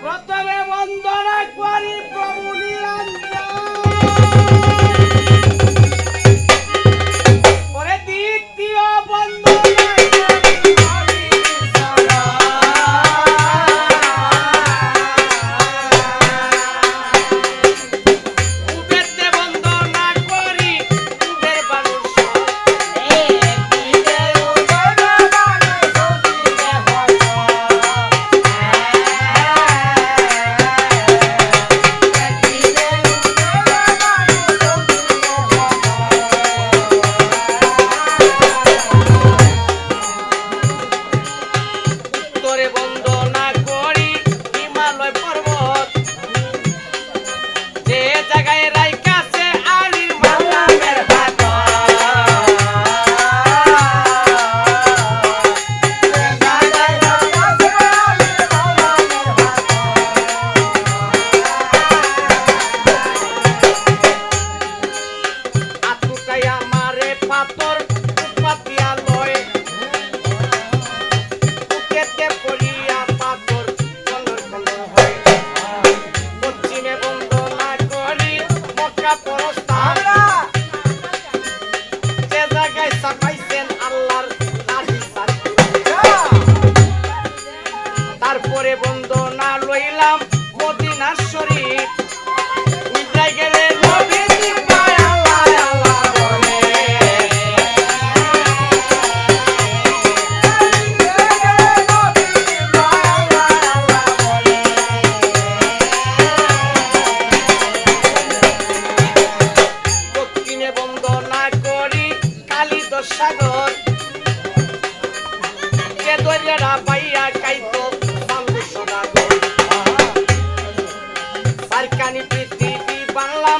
প্রথমে বন্দনা করি প্রভু সাগর। কে দরিয়ারা পাইয়া কাইত বাম্বু সোনা আর কানি পৃথিবী বাংলা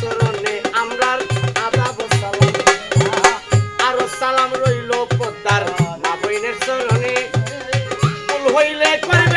চরণে সালাম। আর সালাম রইল পদ্মার মা বইনের চরণে। হইলে করবে